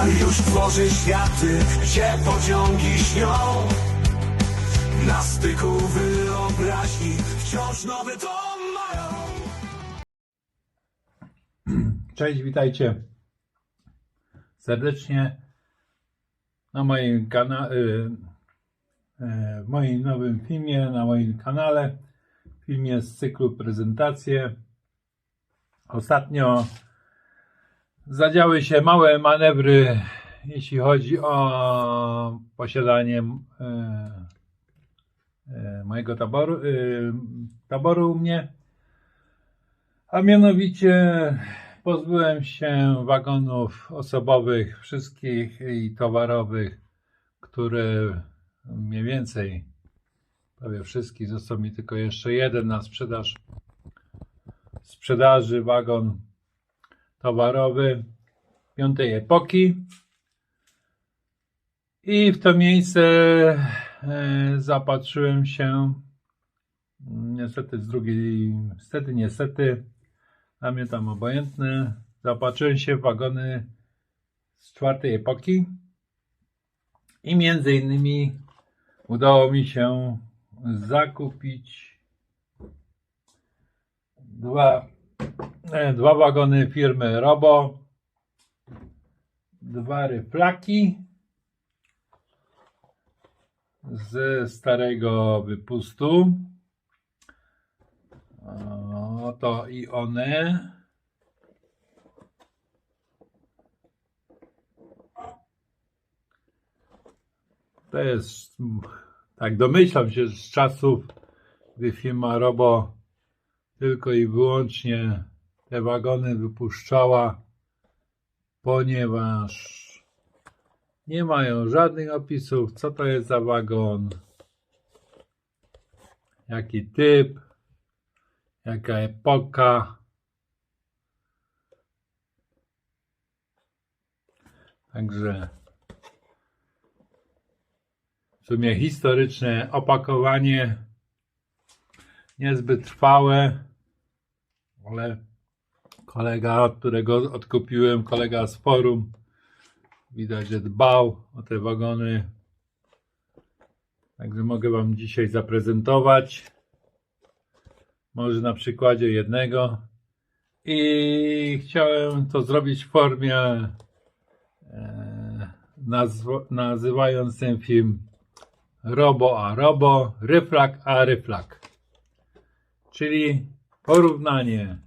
Scenariusz tworzy światy, gdzie pociągi śnią. Na styku wyobraźni wciąż nowy dom mają. Cześć, witajcie serdecznie na moim kanale, w moim nowym filmie, na moim kanale, filmie z cyklu prezentacje. Ostatnio zadziały się małe manewry, jeśli chodzi o posiadanie e, e, mojego taboru, e, taboru u mnie. A mianowicie pozbyłem się wagonów osobowych, wszystkich i towarowych, które mniej więcej prawie wszystkich. Został mi tylko jeszcze jeden na sprzedaż. Sprzedaży wagon towarowy piątej epoki. I w to miejsce e, zapatrzyłem się niestety z drugiej, niestety, niestety, dla mnie tam obojętny. Zapatrzyłem się w wagony z czwartej epoki i między innymi udało mi się zakupić dwa, dwa wagony firmy Robo, dwa ryflaki ze starego wypustu. Oto i one. To jest, tak domyślam się, z czasów, gdy firma Robo tylko i wyłącznie te wagony wypuszczała, ponieważ nie mają żadnych opisów, co to jest za wagon, jaki typ, jaka epoka. Także w sumie historyczne opakowanie, niezbyt trwałe, ale kolega, którego odkupiłem, kolega z forum, widać, że dbał o te wagony. Także mogę Wam dzisiaj zaprezentować może na przykładzie jednego. I chciałem to zrobić w formie, e, nazywając ten film Robo a Robo, Ryflak a Ryflak. Czyli porównanie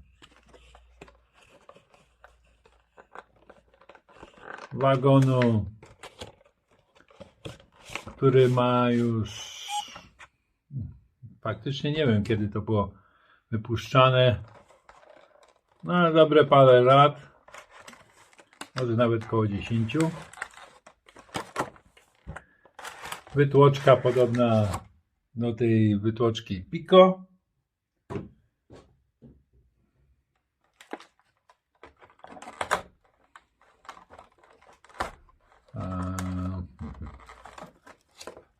wagonu, który ma już faktycznie nie wiem kiedy to było wypuszczane. No ale dobre parę lat. Może nawet koło 10. Wytłoczka podobna do tej wytłoczki Pico. Eee,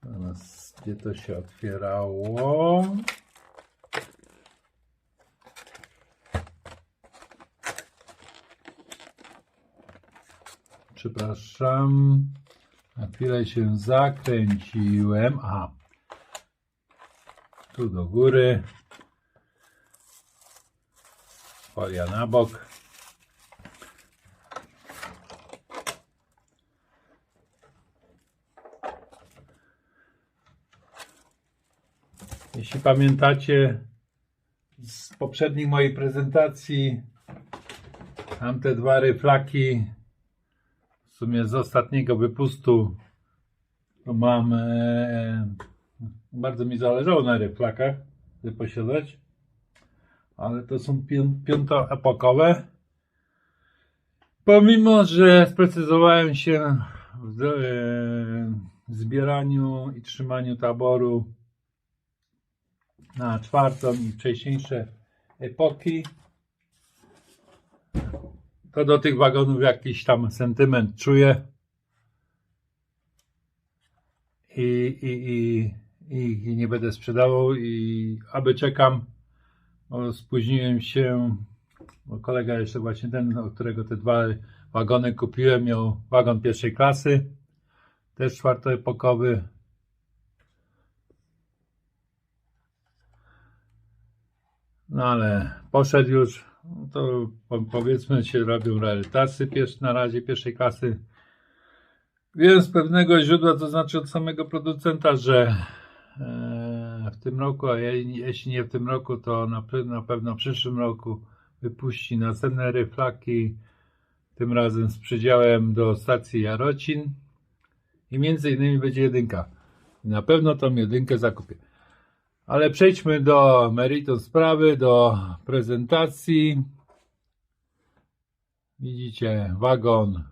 Teraz, gdzie to się otwierało? Przepraszam. Na chwilę się zakręciłem. Aha. Tu do góry. Folia na bok. Jeśli pamiętacie z poprzednich mojej prezentacji, tamte dwa ryflaki w sumie z ostatniego wypustu to mam e, bardzo mi zależało na ryflakach, żeby posiadać ale to są pią, piątoepokowe pomimo, że sprecyzowałem się w e, zbieraniu i trzymaniu taboru na czwartą i wcześniejsze epoki to do tych wagonów jakiś tam sentyment czuję. I, i, i, i nie będę sprzedawał i aby czekam, bo spóźniłem się, bo kolega jeszcze właśnie ten, od którego te dwa wagony kupiłem. Miał wagon pierwszej klasy, też czwartoepokowy. No ale poszedł już, to po- powiedzmy się robią pierwszy, na razie pierwszej klasy. Wiem z pewnego źródła, to znaczy od samego producenta, że e, w tym roku, a je- jeśli nie w tym roku, to na, na pewno w przyszłym roku wypuści następne ryflaki, tym razem z przydziałem do stacji Jarocin i między innymi będzie jedynka. Na pewno tą jedynkę zakupię. Ale przejdźmy do meritum sprawy, do prezentacji. Widzicie, wagon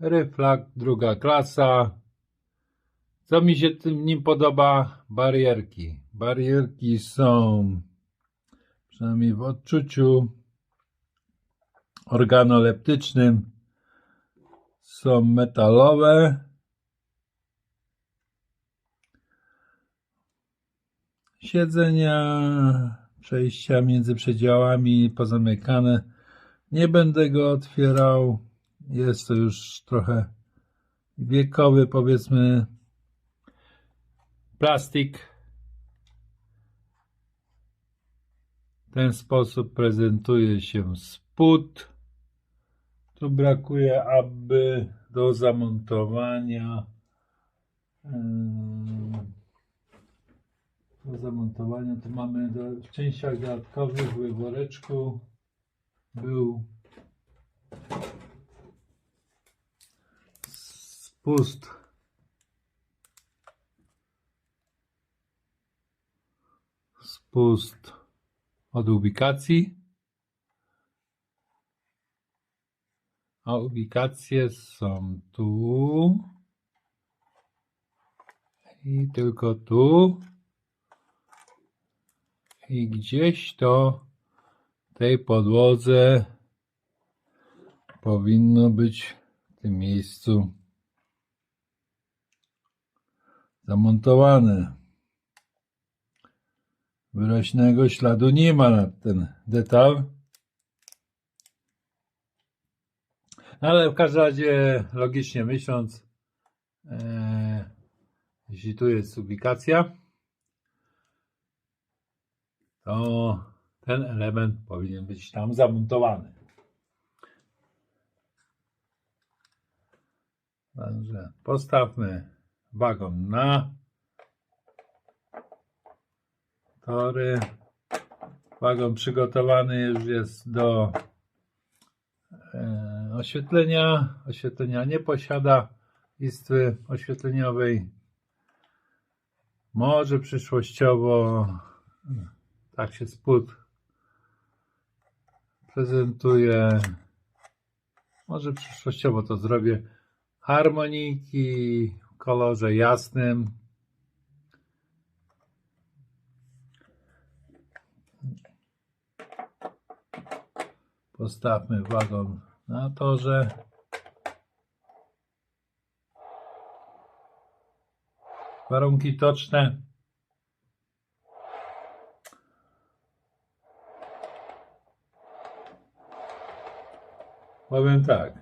Ryflak, druga klasa. Co mi się tym nim podoba? Barierki. Barierki są, przynajmniej w odczuciu organoleptycznym, są metalowe. Siedzenia, przejścia między przedziałami pozamykane. Nie będę go otwierał. Jest to już trochę wiekowy, powiedzmy, plastik. W ten sposób prezentuje się spód. Tu brakuje, aby do zamontowania. Do zamontowania. To mamy do, w częściach dodatkowych w woreczku był spust. Spust od ubikacji. A ubikacje są tu. I tylko tu i gdzieś to w tej podłodze powinno być w tym miejscu zamontowane. Wyraźnego śladu nie ma na ten detal. Ale w każdym razie, logicznie myśląc, e, jeśli tu jest ubikacja, to ten element powinien być tam zamontowany. Także postawmy wagon na tory. Wagon przygotowany już jest do e, oświetlenia. Oświetlenia nie posiada listwy oświetleniowej. Może przyszłościowo tak się spód prezentuje. Może przyszłościowo to zrobię. Harmoniki w kolorze jasnym. Postawmy wagon na torze. Warunki toczne. Powiem tak.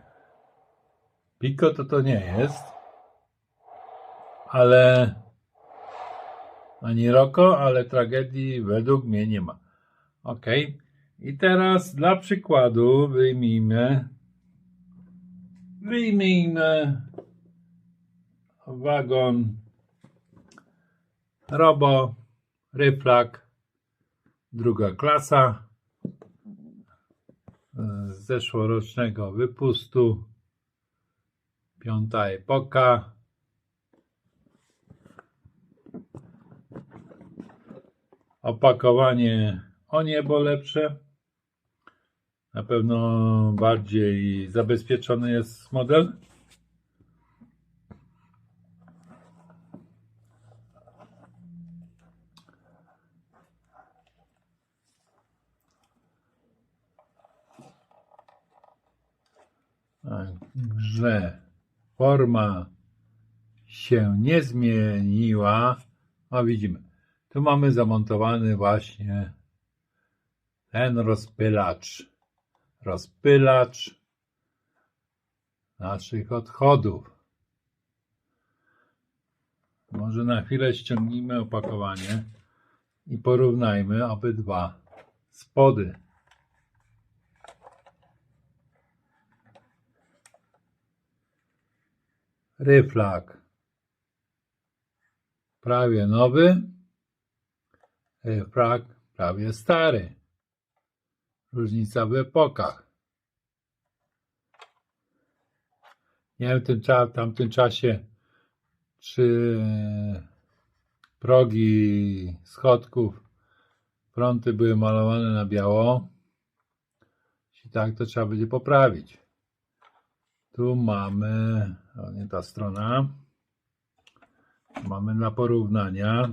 Pico to to nie jest, ale ani Roko, ale tragedii według mnie nie ma. Ok. I teraz dla przykładu wyjmijmy wyjmijmy wagon Robo Ryflak druga klasa z zeszłorocznego wypustu. Piąta epoka. Opakowanie o niebo lepsze. Na pewno bardziej zabezpieczony jest model Także forma się nie zmieniła. A widzimy, tu mamy zamontowany właśnie ten rozpylacz. rozpylacz naszych odchodów. Może na chwilę ściągnijmy opakowanie i porównajmy obydwa spody. Ryflak prawie nowy, ryflak prawie stary. Różnica w epokach. Nie wiem w tym, tamtym czasie, czy progi schodków, fronty były malowane na biało. Jeśli tak, to trzeba będzie poprawić. Tu mamy, o nie ta strona, mamy dla porównania.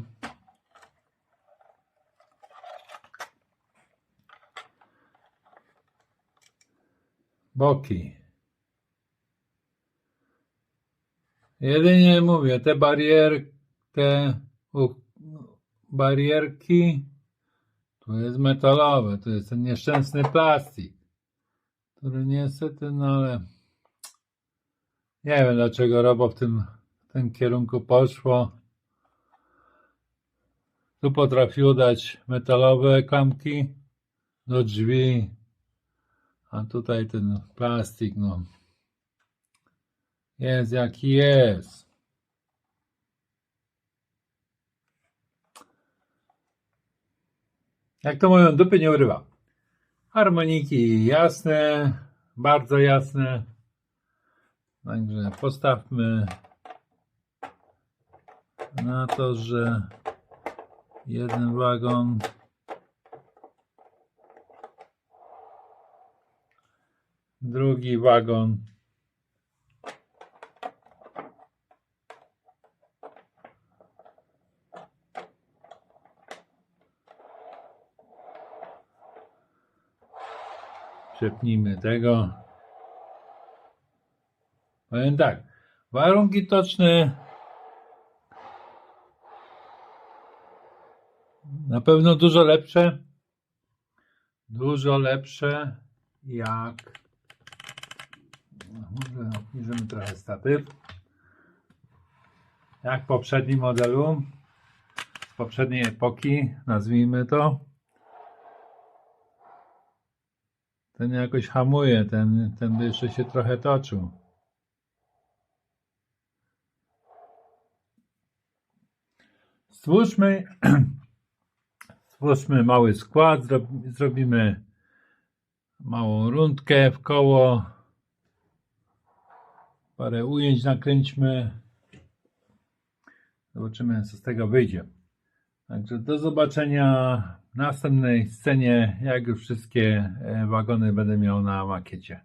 Boki. Jedynie mówię, te barier, te barierki, tu jest metalowe, to jest ten nieszczęsny plastik, który niestety, no ale nie wiem dlaczego robo w tym, w tym kierunku poszło. Tu potrafiło dać metalowe klamki do drzwi, a tutaj ten plastik, no. Jest jaki jest. Jak to mówią, dupy nie urywa. Harmoniki jasne, bardzo jasne. Także postawmy na to, że jeden wagon drugi wagon Przepnijmy tego. Powiem tak. Warunki toczne na pewno dużo lepsze. Dużo lepsze jak może obniżymy trochę statyw. Jak w poprzednim modelu z poprzedniej epoki, nazwijmy to. Ten jakoś hamuje, ten, ten by jeszcze się trochę toczył. Stwórzmy, stwórzmy mały skład, zro, zrobimy małą rundkę w koło, parę ujęć nakręćmy, zobaczymy co z tego wyjdzie. Także do zobaczenia w następnej scenie, jak już wszystkie e, wagony będę miał na makiecie.